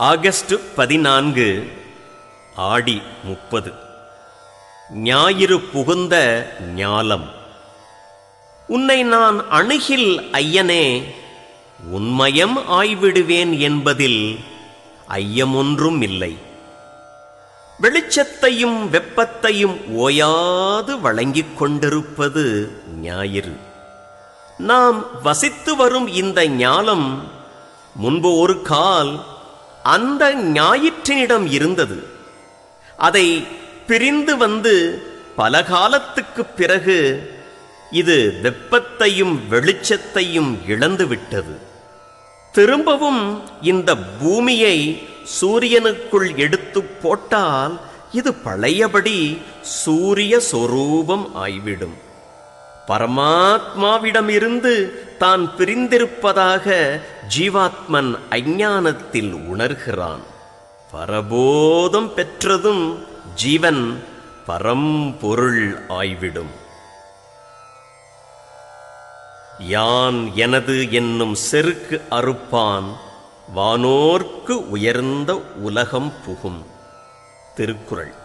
August பதினான்கு ஆடி முப்பது. ஞாயிறு புகுந்த ஞாலம். உன்னை நான் அணுகில் ஐயனே உண்மயம் ஆய்விடுவேன் என்பதில் ஐயமொன்றும் இல்லை. வெளிச்சத்தையும் வெப்பத்தையும் ஓயாது வழங்கிக் கொண்டிருப்பது ஞாயிறு. நாம் வசித்து வரும் இந்த ஞாலம் முன்பு ஒரு கால் அந்த ஞாயிற்றினிடம் இருந்தது. அதை பிரிந்து வந்து பல காலத்துக்கு பிறகு இது வெப்பத்தையும் வெளிச்சத்தையும் இழந்துவிட்டது திரும்பவும் இந்த பூமியை சூரியனுக்குள் எடுத்து போட்டால் இது பழையபடி சூரிய சொரூபம் ஆய்விடும். பரமாத்மாவிடமிருந்து தான் பிரிந்திருப்பதாக ஜீவாத்மன் அஞ்ஞானத்தில் உணர்கிறான். பரபோதம் பெற்றதும் ஜீவன் பரம்பொருள் ஆய்விடும். யான் எனது என்னும் செருக்கு அறுப்பான் வானோர்க்கு உயர்ந்த உலகம் புகும். திருக்குறள்.